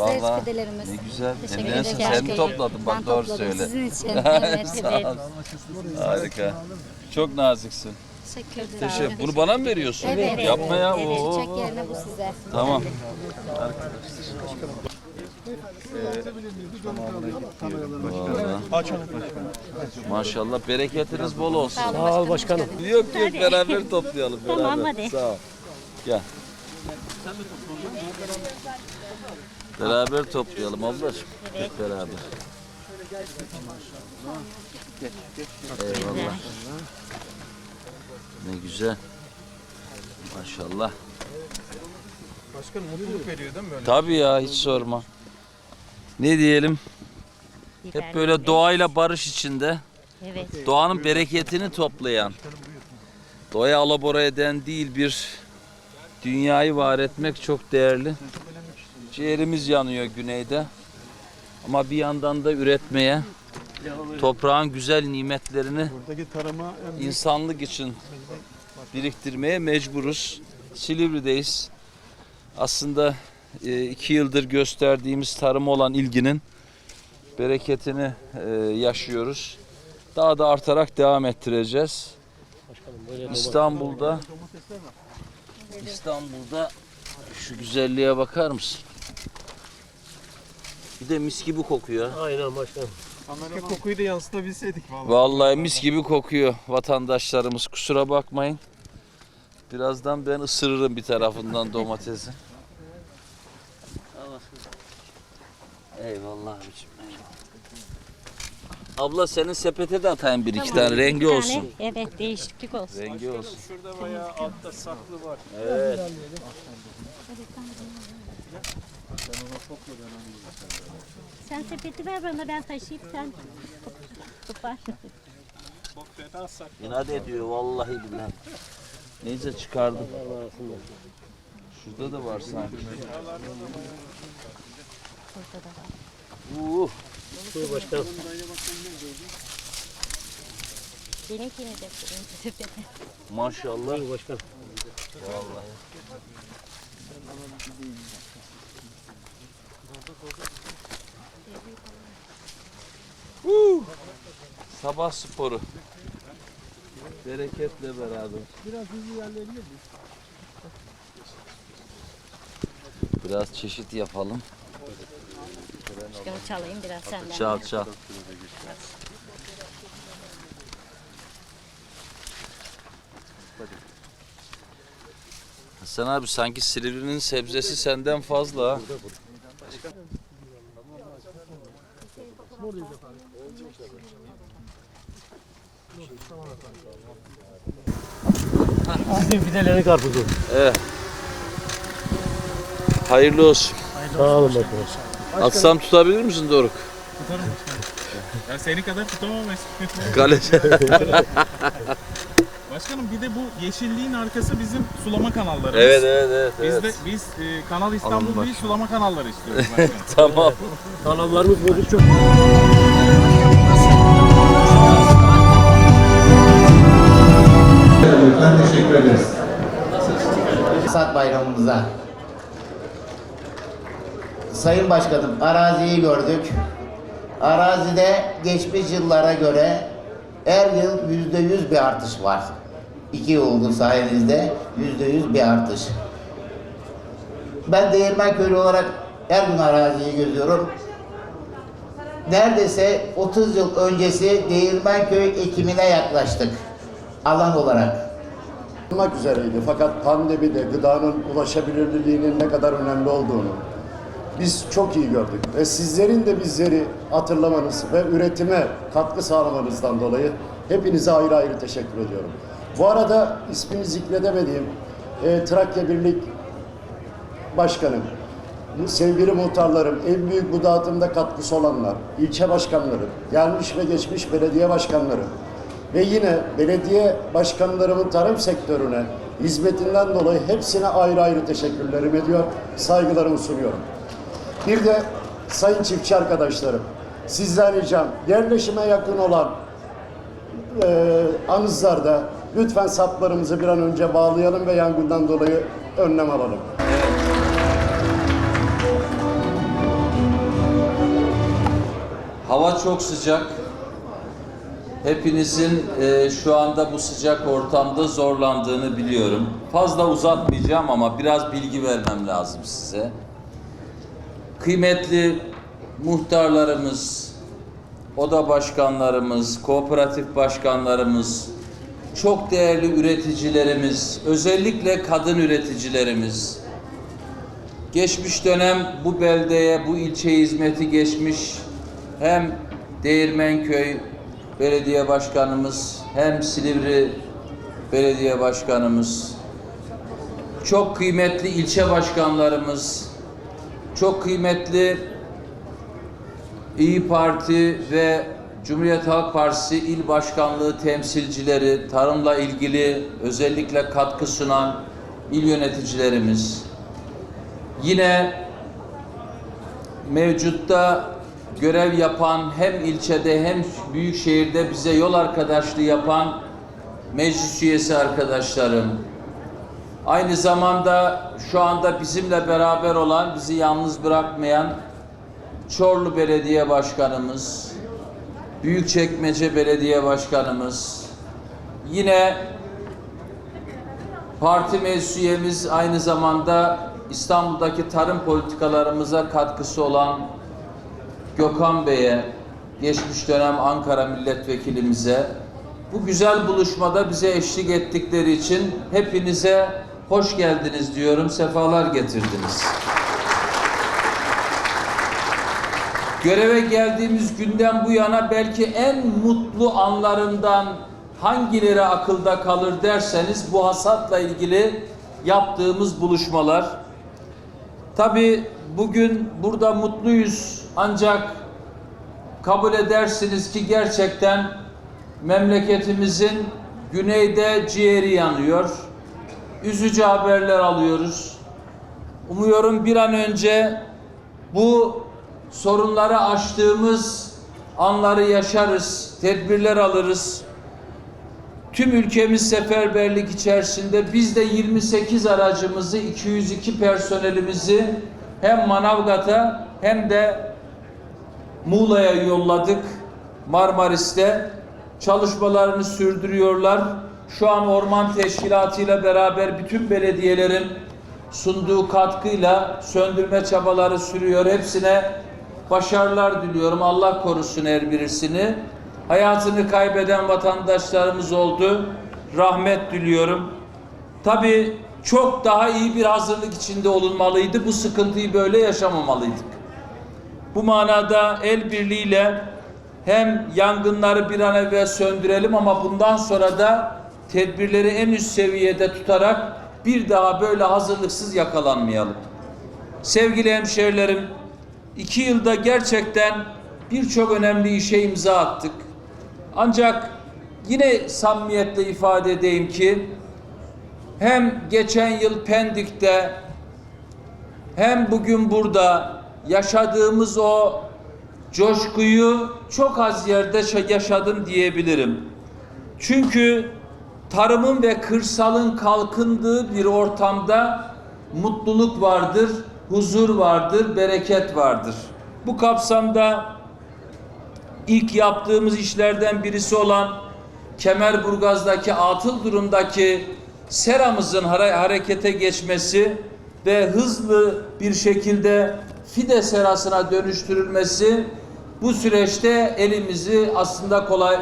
Vallahi fidelerimiz. Ne güzel. Teşekkür ederim. sen mi topladın? Bak Ben doğru topladım. söyle. Sizin için. Evet. Sağ ol. Harika. Çok naziksin. Teşekkür ederim. Teşekkür. Bunu bana mı veriyorsun? Evet. Yapma ya. Evet. Oo. Çiçek yerine bu size. Tamam. Vallahi. Maşallah bereketiniz bol olsun. Sağ ol başkanım. Yok yok beraber toplayalım. Beraber. Tamam, hadi. Sağ ol. Gel. Beraber toplayalım ablacığım. Hep beraber. Eyvallah. Ne güzel. Maşallah. Başkanım mutluluk veriyor değil mi böyle? Tabii ya hiç sorma. Ne diyelim? Hep böyle doğayla barış içinde, Evet. doğanın bereketini toplayan, doğaya alabora eden değil bir dünyayı var etmek çok değerli. Ciğerimiz yanıyor güneyde. Ama bir yandan da üretmeye, toprağın güzel nimetlerini insanlık için biriktirmeye mecburuz. Silivri'deyiz. Aslında e, iki yıldır gösterdiğimiz tarıma olan ilginin bereketini e, yaşıyoruz. Daha da artarak devam ettireceğiz. İstanbul'da İstanbul'da şu güzelliğe bakar mısın? Bir de mis gibi kokuyor. Aynen başkanım. Keşke kokuyu da yansıtabilseydik vallahi. Vallahi mis gibi kokuyor vatandaşlarımız. Kusura bakmayın. Birazdan ben ısırırım bir tarafından domatesi. Eyvallah abicim. eyvallah. Abla senin sepete de atayım bir iki tane rengi Bir tane, olsun. Evet değişiklik olsun. Rengi olsun. Şurada bayağı altta saklı var. Evet. Sen sepeti ver bana ben taşıyıp sen kopar. İnat ediyor vallahi billahi. Neyse çıkardım. Şurada da var sanki. Uh, Buyur başkanım. Benimkini de sepeti. maşallah. Buyur başkanım. Sabah sporu. Bereketle beraber. Biraz hızlı ilerleyebilir miyiz? Biraz çeşit yapalım. Başkanım çalayım biraz senden. Çal çal. Hasan abi sanki Silivri'nin sebzesi senden fazla ha. Sizin fidelerin karpuzu. Evet. Hayırlı olsun. Sağ olun başkanım. Atsam tutabilir misin Doruk? Tutarım başkanım. Ya seni kadar tutamam Mesut. Kaleci. Başkanım bir de bu yeşilliğin arkası bizim sulama kanallarımız. evet evet evet. Biz evet. de biz e, Kanal İstanbul değil sulama kanalları istiyoruz başkanım. Tamam. Kanallarımız bozuk çok. Lütfen teşekkür ederiz. Sat bayramımıza. Sayın Başkanım, araziyi gördük. Arazide geçmiş yıllara göre her yıl yüzde yüz bir artış var. İki yıl oldu sayenizde yüzde yüz bir artış. Ben değirmen köylü olarak her gün araziyi gözüyorum. Neredeyse 30 yıl öncesi Değirmenköy ekimine yaklaştık alan olarak. Olmak üzereydi. Fakat pandemide gıdanın ulaşabilirliğinin ne kadar önemli olduğunu biz çok iyi gördük. Ve sizlerin de bizleri hatırlamanız ve üretime katkı sağlamanızdan dolayı hepinize ayrı ayrı teşekkür ediyorum. Bu arada ismini zikredemediğim e, Trakya Birlik Başkanım, sevgili muhtarlarım, en büyük bu dağıtımda katkısı olanlar, ilçe başkanları, gelmiş ve geçmiş belediye başkanları ve yine belediye başkanlarımın tarım sektörüne hizmetinden dolayı hepsine ayrı ayrı teşekkürlerimi ediyor, saygılarımı sunuyorum. Bir de sayın çiftçi arkadaşlarım, sizden ricam yerleşime yakın olan e, anızlarda lütfen saplarımızı bir an önce bağlayalım ve yangından dolayı önlem alalım. Hava çok sıcak. Hepinizin e, şu anda bu sıcak ortamda zorlandığını biliyorum. Fazla uzatmayacağım ama biraz bilgi vermem lazım size. Kıymetli muhtarlarımız, oda başkanlarımız, kooperatif başkanlarımız, çok değerli üreticilerimiz, özellikle kadın üreticilerimiz, geçmiş dönem bu beldeye, bu ilçeye hizmeti geçmiş hem Değirmenköy Belediye Başkanımız hem Silivri Belediye Başkanımız, çok kıymetli ilçe başkanlarımız, çok kıymetli İyi Parti ve Cumhuriyet Halk Partisi il başkanlığı temsilcileri, tarımla ilgili özellikle katkı sunan il yöneticilerimiz, yine mevcutta görev yapan hem ilçede hem büyük şehirde bize yol arkadaşlığı yapan meclis üyesi arkadaşlarım, aynı zamanda şu anda bizimle beraber olan, bizi yalnız bırakmayan Çorlu Belediye Başkanımız, Büyükçekmece Belediye Başkanımız, yine parti meclis üyemiz aynı zamanda İstanbul'daki tarım politikalarımıza katkısı olan Gökhan Bey'e, geçmiş dönem Ankara milletvekilimize, bu güzel buluşmada bize eşlik ettikleri için hepinize hoş geldiniz diyorum, sefalar getirdiniz. Göreve geldiğimiz günden bu yana belki en mutlu anlarından hangileri akılda kalır derseniz bu hasatla ilgili yaptığımız buluşmalar. Tabi bugün burada mutluyuz ancak kabul edersiniz ki gerçekten memleketimizin güneyde ciğeri yanıyor. Üzücü haberler alıyoruz. Umuyorum bir an önce bu sorunları aştığımız anları yaşarız, tedbirler alırız. Tüm ülkemiz seferberlik içerisinde biz de 28 aracımızı, 202 personelimizi hem Manavgat'a hem de Muğla'ya yolladık. Marmaris'te çalışmalarını sürdürüyorlar. Şu an Orman Teşkilatı ile beraber bütün belediyelerin sunduğu katkıyla söndürme çabaları sürüyor. Hepsine başarılar diliyorum. Allah korusun her birisini. Hayatını kaybeden vatandaşlarımız oldu. Rahmet diliyorum. Tabii çok daha iyi bir hazırlık içinde olunmalıydı. Bu sıkıntıyı böyle yaşamamalıydık. Bu manada el birliğiyle hem yangınları bir an evvel söndürelim ama bundan sonra da tedbirleri en üst seviyede tutarak bir daha böyle hazırlıksız yakalanmayalım. Sevgili hemşehrilerim, iki yılda gerçekten birçok önemli işe imza attık. Ancak yine samimiyetle ifade edeyim ki hem geçen yıl Pendik'te hem bugün burada yaşadığımız o coşkuyu çok az yerde yaşadım diyebilirim. Çünkü tarımın ve kırsalın kalkındığı bir ortamda mutluluk vardır, huzur vardır, bereket vardır. Bu kapsamda ilk yaptığımız işlerden birisi olan Kemerburgaz'daki atıl durumdaki seramızın harekete geçmesi ve hızlı bir şekilde fide serasına dönüştürülmesi bu süreçte elimizi aslında kolay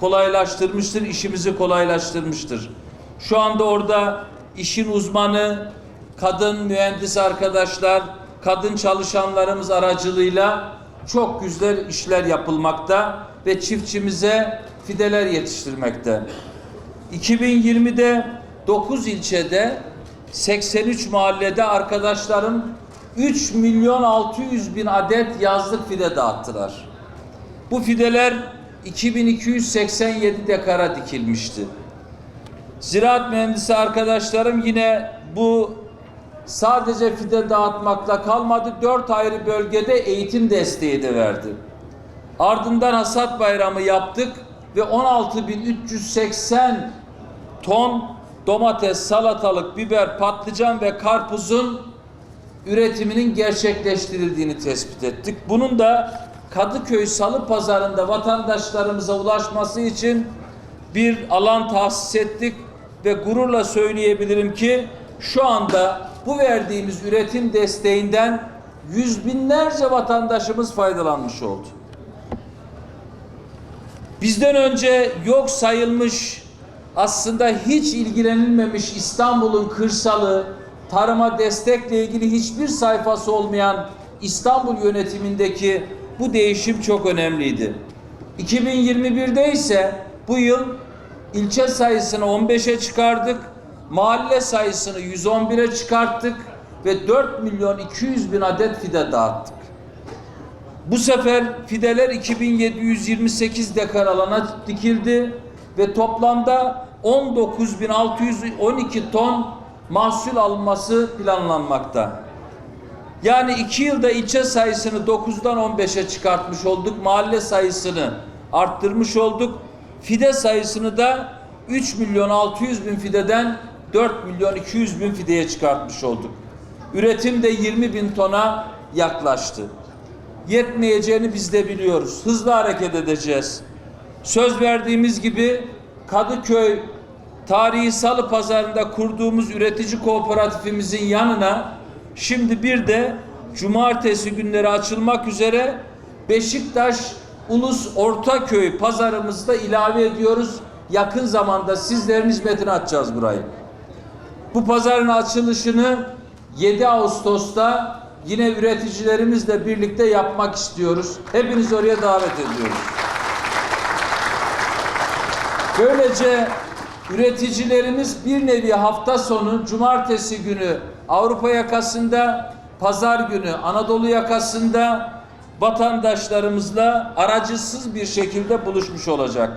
kolaylaştırmıştır, işimizi kolaylaştırmıştır. Şu anda orada işin uzmanı, kadın mühendis arkadaşlar, kadın çalışanlarımız aracılığıyla çok güzel işler yapılmakta ve çiftçimize fideler yetiştirmekte. 2020'de 9 ilçede 83 mahallede arkadaşlarım 3 milyon 600 bin adet yazlık fide dağıttılar. Bu fideler 2287 dekara dikilmişti. Ziraat mühendisi arkadaşlarım yine bu sadece fide dağıtmakla kalmadı. Dört ayrı bölgede eğitim desteği de verdi. Ardından hasat bayramı yaptık ve 16.380 ton domates, salatalık, biber, patlıcan ve karpuzun üretiminin gerçekleştirildiğini tespit ettik. Bunun da Kadıköy Salı Pazarı'nda vatandaşlarımıza ulaşması için bir alan tahsis ettik ve gururla söyleyebilirim ki şu anda bu verdiğimiz üretim desteğinden yüz binlerce vatandaşımız faydalanmış oldu. Bizden önce yok sayılmış aslında hiç ilgilenilmemiş İstanbul'un kırsalı, tarıma destekle ilgili hiçbir sayfası olmayan İstanbul yönetimindeki bu değişim çok önemliydi. 2021'de ise bu yıl ilçe sayısını 15'e çıkardık, mahalle sayısını 111'e çıkarttık ve 4 milyon 200 bin adet fide dağıttık. Bu sefer fideler 2728 dekar alana dikildi ve toplamda 19612 ton mahsul alınması planlanmakta. Yani iki yılda ilçe sayısını 9'dan 15'e çıkartmış olduk. Mahalle sayısını arttırmış olduk. Fide sayısını da 3 milyon 600 bin fideden 4 milyon 200 bin fideye çıkartmış olduk. Üretim de 20 bin tona yaklaştı. Yetmeyeceğini biz de biliyoruz. Hızlı hareket edeceğiz. Söz verdiğimiz gibi Kadıköy Tarihi Salı Pazarı'nda kurduğumuz üretici kooperatifimizin yanına şimdi bir de cumartesi günleri açılmak üzere Beşiktaş Ulus Ortaköy pazarımızda ilave ediyoruz. Yakın zamanda sizlerin hizmetine açacağız burayı. Bu pazarın açılışını 7 Ağustos'ta yine üreticilerimizle birlikte yapmak istiyoruz. Hepinizi oraya davet ediyoruz. Böylece üreticilerimiz bir nevi hafta sonu cumartesi günü Avrupa yakasında, pazar günü Anadolu yakasında vatandaşlarımızla aracısız bir şekilde buluşmuş olacak.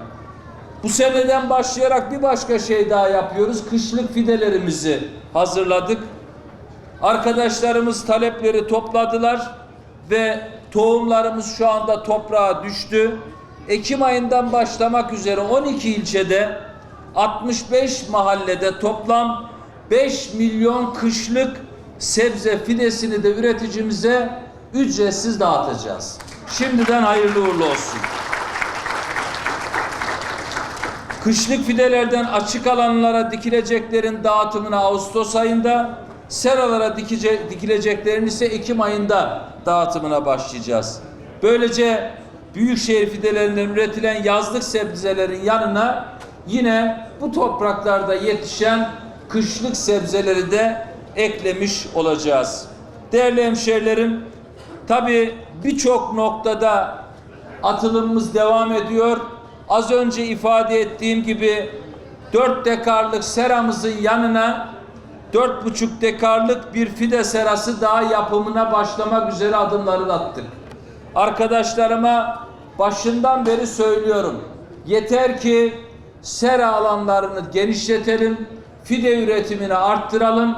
Bu seneden başlayarak bir başka şey daha yapıyoruz. Kışlık fidelerimizi hazırladık. Arkadaşlarımız talepleri topladılar ve tohumlarımız şu anda toprağa düştü. Ekim ayından başlamak üzere 12 ilçede 65 mahallede toplam 5 milyon kışlık sebze fidesini de üreticimize ücretsiz dağıtacağız. Şimdiden hayırlı uğurlu olsun. Kışlık fidelerden açık alanlara dikileceklerin dağıtımına Ağustos ayında, seralara dikece, dikileceklerin ise Ekim ayında dağıtımına başlayacağız. Böylece büyükşehir fidelerinden üretilen yazlık sebzelerin yanına yine bu topraklarda yetişen kışlık sebzeleri de eklemiş olacağız. Değerli hemşehrilerim, tabi birçok noktada atılımımız devam ediyor. Az önce ifade ettiğim gibi 4 dekarlık seramızın yanına 4,5 dekarlık bir fide serası daha yapımına başlamak üzere adımları attık. Arkadaşlarıma başından beri söylüyorum. Yeter ki sera alanlarını genişletelim, fide üretimini arttıralım,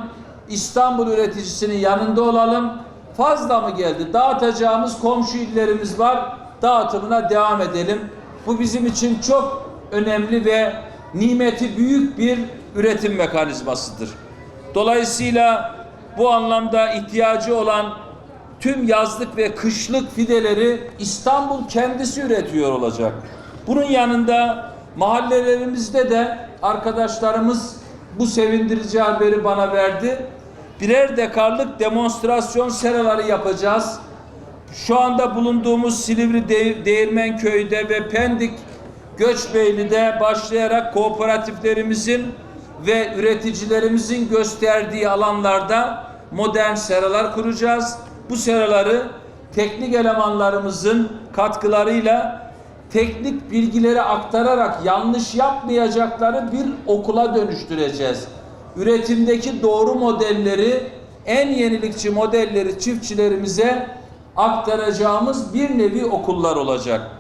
İstanbul üreticisinin yanında olalım. Fazla mı geldi? Dağıtacağımız komşu illerimiz var. Dağıtımına devam edelim. Bu bizim için çok önemli ve nimeti büyük bir üretim mekanizmasıdır. Dolayısıyla bu anlamda ihtiyacı olan tüm yazlık ve kışlık fideleri İstanbul kendisi üretiyor olacak. Bunun yanında mahallelerimizde de arkadaşlarımız bu sevindirici haberi bana verdi. Birer dekarlık demonstrasyon seraları yapacağız. Şu anda bulunduğumuz Silivri De Değirmenköy'de ve Pendik Göçbeyli'de başlayarak kooperatiflerimizin ve üreticilerimizin gösterdiği alanlarda modern seralar kuracağız. Bu seraları teknik elemanlarımızın katkılarıyla teknik bilgileri aktararak yanlış yapmayacakları bir okula dönüştüreceğiz. Üretimdeki doğru modelleri, en yenilikçi modelleri çiftçilerimize aktaracağımız bir nevi okullar olacak.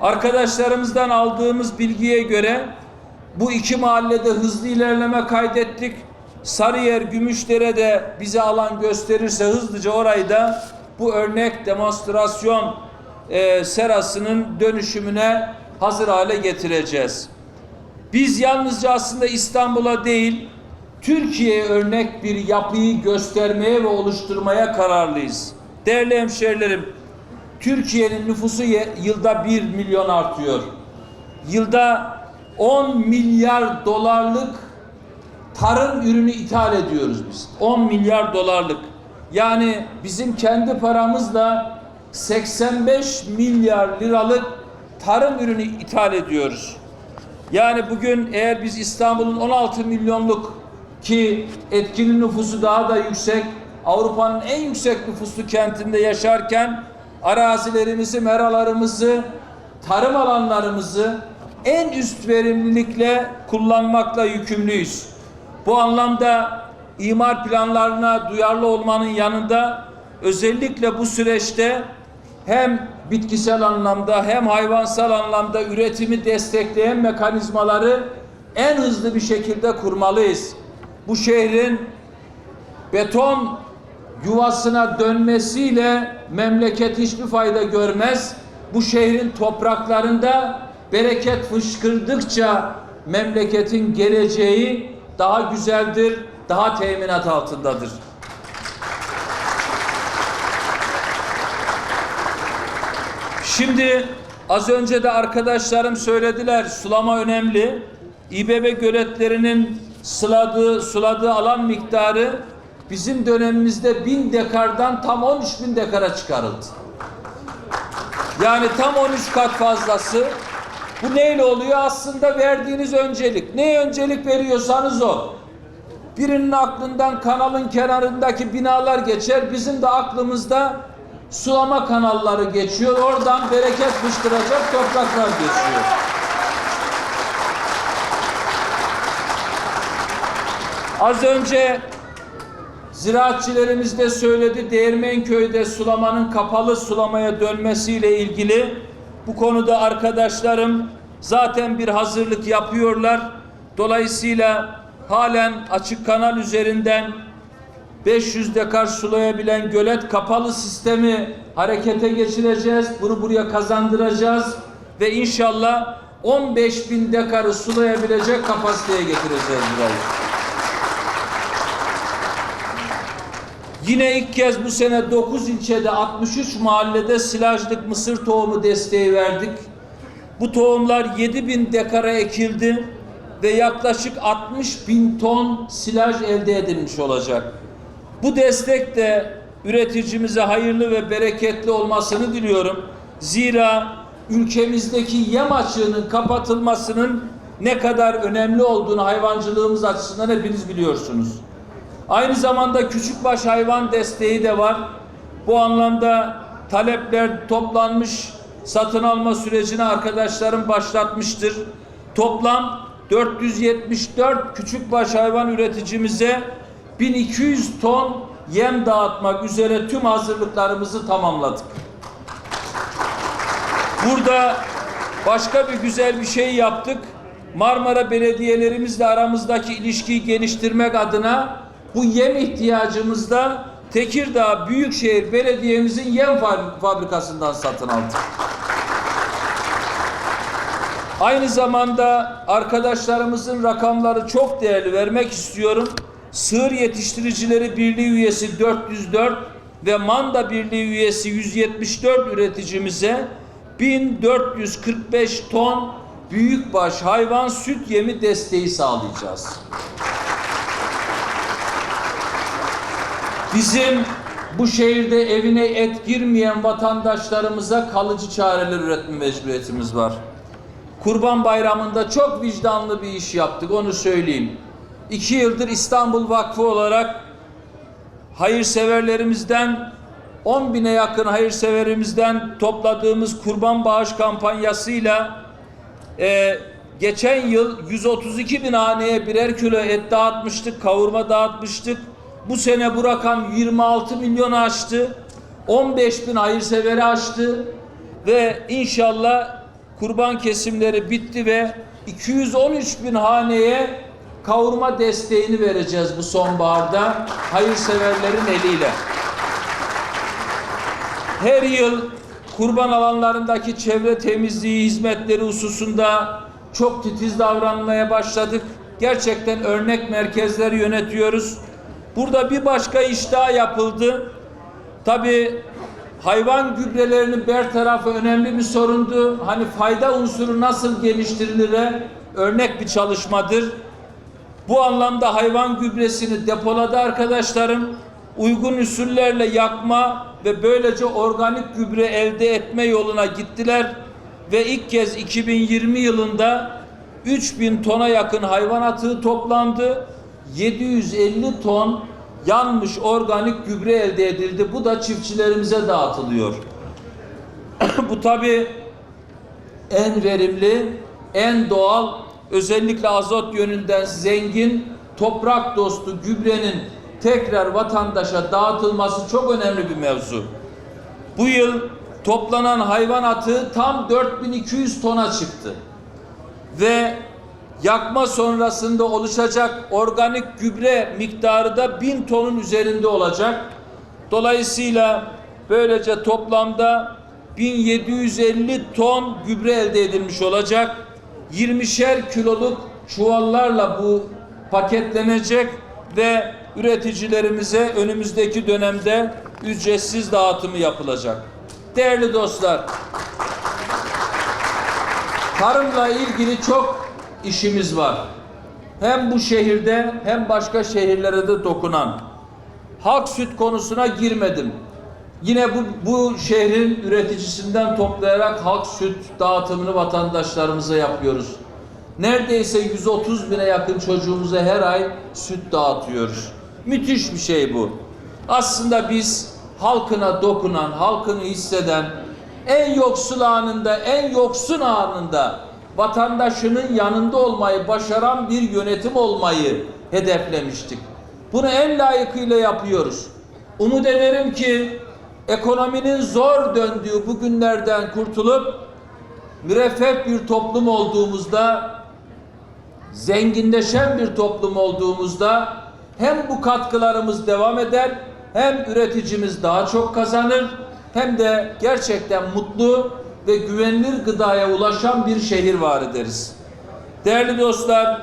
Arkadaşlarımızdan aldığımız bilgiye göre bu iki mahallede hızlı ilerleme kaydettik. Sarıyer, Gümüşdere de bize alan gösterirse hızlıca orayı da bu örnek demonstrasyon e, serasının dönüşümüne hazır hale getireceğiz. Biz yalnızca aslında İstanbul'a değil, Türkiye'ye örnek bir yapıyı göstermeye ve oluşturmaya kararlıyız. Değerli hemşehrilerim, Türkiye'nin nüfusu yılda 1 milyon artıyor. Yılda 10 milyar dolarlık tarım ürünü ithal ediyoruz biz. 10 milyar dolarlık. Yani bizim kendi paramızla 85 milyar liralık tarım ürünü ithal ediyoruz. Yani bugün eğer biz İstanbul'un 16 milyonluk ki etkili nüfusu daha da yüksek, Avrupa'nın en yüksek nüfuslu kentinde yaşarken arazilerimizi, meralarımızı, tarım alanlarımızı en üst verimlilikle kullanmakla yükümlüyüz. Bu anlamda imar planlarına duyarlı olmanın yanında özellikle bu süreçte hem bitkisel anlamda hem hayvansal anlamda üretimi destekleyen mekanizmaları en hızlı bir şekilde kurmalıyız. Bu şehrin beton yuvasına dönmesiyle memleket hiçbir fayda görmez. Bu şehrin topraklarında bereket fışkırdıkça memleketin geleceği daha güzeldir, daha teminat altındadır. Şimdi az önce de arkadaşlarım söylediler sulama önemli. İBB göletlerinin suladığı, suladığı alan miktarı bizim dönemimizde bin dekardan tam 13 bin dekara çıkarıldı. Yani tam 13 kat fazlası. Bu neyle oluyor? Aslında verdiğiniz öncelik. Neye öncelik veriyorsanız o. Birinin aklından kanalın kenarındaki binalar geçer. Bizim de aklımızda sulama kanalları geçiyor. Oradan bereket fışkıracak topraklar geçiyor. Az önce ziraatçilerimiz de söyledi. Değirmenköy'de sulamanın kapalı sulamaya dönmesiyle ilgili bu konuda arkadaşlarım zaten bir hazırlık yapıyorlar. Dolayısıyla halen açık kanal üzerinden 500 dekar sulayabilen gölet kapalı sistemi harekete geçireceğiz. Bunu buraya kazandıracağız ve inşallah 15 bin dekarı sulayabilecek kapasiteye getireceğiz burayı. Yine ilk kez bu sene 9 ilçede 63 mahallede silajlık mısır tohumu desteği verdik. Bu tohumlar 7 bin dekara ekildi ve yaklaşık 60 bin ton silaj elde edilmiş olacak. Bu destek de üreticimize hayırlı ve bereketli olmasını diliyorum. Zira ülkemizdeki yem açığının kapatılmasının ne kadar önemli olduğunu hayvancılığımız açısından hepiniz biliyorsunuz. Aynı zamanda küçükbaş hayvan desteği de var. Bu anlamda talepler toplanmış, satın alma sürecini arkadaşlarım başlatmıştır. Toplam 474 küçükbaş hayvan üreticimize 1200 ton yem dağıtmak üzere tüm hazırlıklarımızı tamamladık. Burada başka bir güzel bir şey yaptık. Marmara belediyelerimizle aramızdaki ilişkiyi geliştirmek adına bu yem ihtiyacımızda Tekirdağ Büyükşehir Belediye'mizin yem fabri- fabrikasından satın aldık. Aynı zamanda arkadaşlarımızın rakamları çok değerli vermek istiyorum. Sığır Yetiştiricileri Birliği üyesi 404 ve Manda Birliği üyesi 174 üreticimize 1445 ton büyükbaş hayvan süt yemi desteği sağlayacağız. Bizim bu şehirde evine et girmeyen vatandaşlarımıza kalıcı çareler üretme mecburiyetimiz var. Kurban Bayramı'nda çok vicdanlı bir iş yaptık onu söyleyeyim. İki yıldır İstanbul Vakfı olarak hayırseverlerimizden 10 bine yakın hayırseverimizden topladığımız kurban bağış kampanyasıyla e, geçen yıl 132 bin haneye birer kilo et dağıtmıştık, kavurma dağıtmıştık. Bu sene bu rakam 26 milyonu aştı. 15 bin hayırseveri aştı. Ve inşallah kurban kesimleri bitti ve 213 bin haneye kavurma desteğini vereceğiz bu sonbaharda hayırseverlerin eliyle. Her yıl kurban alanlarındaki çevre temizliği hizmetleri hususunda çok titiz davranmaya başladık. Gerçekten örnek merkezleri yönetiyoruz. Burada bir başka iş daha yapıldı. Tabii hayvan gübrelerinin bertarafı önemli bir sorundu. Hani fayda unsuru nasıl geliştirilire örnek bir çalışmadır. Bu anlamda hayvan gübresini depoladı arkadaşlarım. Uygun usullerle yakma ve böylece organik gübre elde etme yoluna gittiler ve ilk kez 2020 yılında 3000 tona yakın hayvan atığı toplandı. 750 ton yanmış organik gübre elde edildi. Bu da çiftçilerimize dağıtılıyor. Bu tabi en verimli, en doğal, özellikle azot yönünden zengin, toprak dostu gübrenin tekrar vatandaşa dağıtılması çok önemli bir mevzu. Bu yıl toplanan hayvan atığı tam 4200 tona çıktı. Ve yakma sonrasında oluşacak organik gübre miktarı da 1000 tonun üzerinde olacak. Dolayısıyla böylece toplamda 1750 ton gübre elde edilmiş olacak. 20'şer kiloluk çuvallarla bu paketlenecek ve üreticilerimize önümüzdeki dönemde ücretsiz dağıtımı yapılacak. Değerli dostlar, tarımla ilgili çok işimiz var. Hem bu şehirde hem başka şehirlere de dokunan. Halk süt konusuna girmedim. Yine bu, bu şehrin üreticisinden toplayarak halk süt dağıtımını vatandaşlarımıza yapıyoruz. Neredeyse 130 bine yakın çocuğumuza her ay süt dağıtıyoruz. Müthiş bir şey bu. Aslında biz halkına dokunan, halkını hisseden, en yoksul anında, en yoksun anında vatandaşının yanında olmayı başaran bir yönetim olmayı hedeflemiştik. Bunu en layıkıyla yapıyoruz. Umut ederim ki ekonominin zor döndüğü bu günlerden kurtulup müreffeh bir toplum olduğumuzda, zenginleşen bir toplum olduğumuzda hem bu katkılarımız devam eder, hem üreticimiz daha çok kazanır, hem de gerçekten mutlu ve güvenilir gıdaya ulaşan bir şehir var ederiz. Değerli dostlar,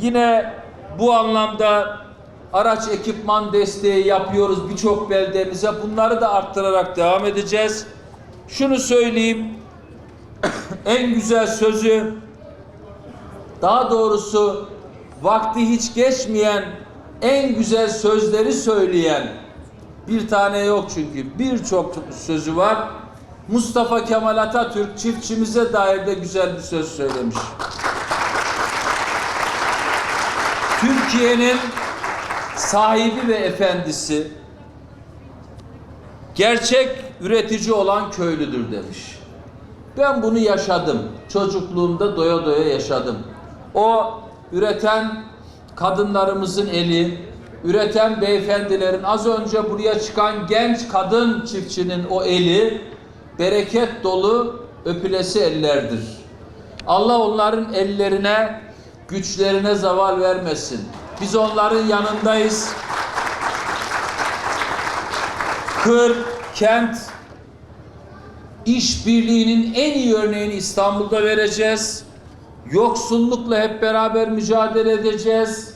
yine bu anlamda araç ekipman desteği yapıyoruz birçok beldemize. Bunları da arttırarak devam edeceğiz. Şunu söyleyeyim, en güzel sözü daha doğrusu vakti hiç geçmeyen en güzel sözleri söyleyen bir tane yok çünkü birçok sözü var. Mustafa Kemal Atatürk çiftçimize dair de güzel bir söz söylemiş. Türkiye'nin sahibi ve efendisi gerçek üretici olan köylüdür demiş. Ben bunu yaşadım. Çocukluğumda doya doya yaşadım. O üreten kadınlarımızın eli, üreten beyefendilerin az önce buraya çıkan genç kadın çiftçinin o eli bereket dolu öpülesi ellerdir. Allah onların ellerine, güçlerine zaval vermesin. Biz onların yanındayız. Kır, kent, işbirliğinin en iyi örneğini İstanbul'da vereceğiz. Yoksullukla hep beraber mücadele edeceğiz.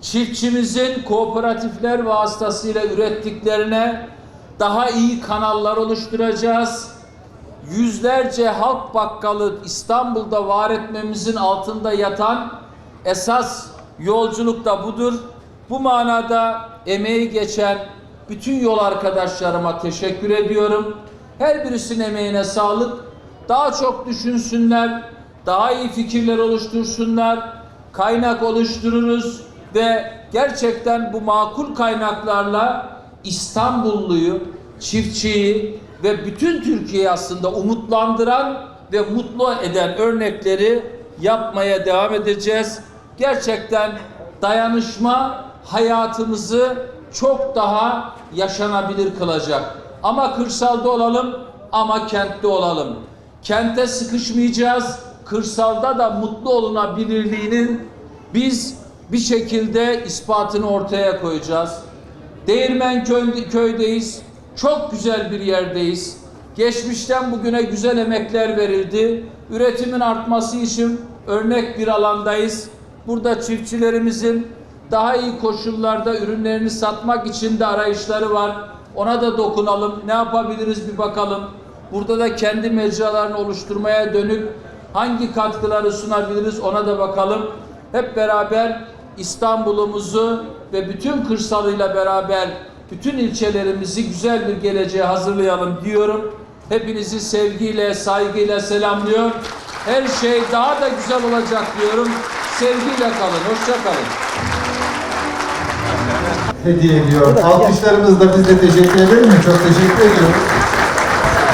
Çiftçimizin kooperatifler vasıtasıyla ürettiklerine daha iyi kanallar oluşturacağız. Yüzlerce halk bakkalı İstanbul'da var etmemizin altında yatan esas yolculuk da budur. Bu manada emeği geçen bütün yol arkadaşlarıma teşekkür ediyorum. Her birisinin emeğine sağlık. Daha çok düşünsünler, daha iyi fikirler oluştursunlar, kaynak oluştururuz ve gerçekten bu makul kaynaklarla İstanbulluyu, çiftçiyi ve bütün Türkiye'yi aslında umutlandıran ve mutlu eden örnekleri yapmaya devam edeceğiz. Gerçekten dayanışma hayatımızı çok daha yaşanabilir kılacak. Ama kırsalda olalım ama kentte olalım. Kente sıkışmayacağız. Kırsalda da mutlu olunabilirliğinin biz bir şekilde ispatını ortaya koyacağız. Değirmen köy, köydeyiz. Çok güzel bir yerdeyiz. Geçmişten bugüne güzel emekler verildi. Üretimin artması için örnek bir alandayız. Burada çiftçilerimizin daha iyi koşullarda ürünlerini satmak için de arayışları var. Ona da dokunalım. Ne yapabiliriz bir bakalım. Burada da kendi mecralarını oluşturmaya dönük hangi katkıları sunabiliriz ona da bakalım. Hep beraber İstanbul'umuzu ve bütün kırsalıyla beraber bütün ilçelerimizi güzel bir geleceğe hazırlayalım diyorum. Hepinizi sevgiyle, saygıyla selamlıyor. Her şey daha da güzel olacak diyorum. Sevgiyle kalın, hoşça kalın. hediye ediyor. Alkışlarımızla biz de teşekkür edelim mi? Çok teşekkür ediyoruz.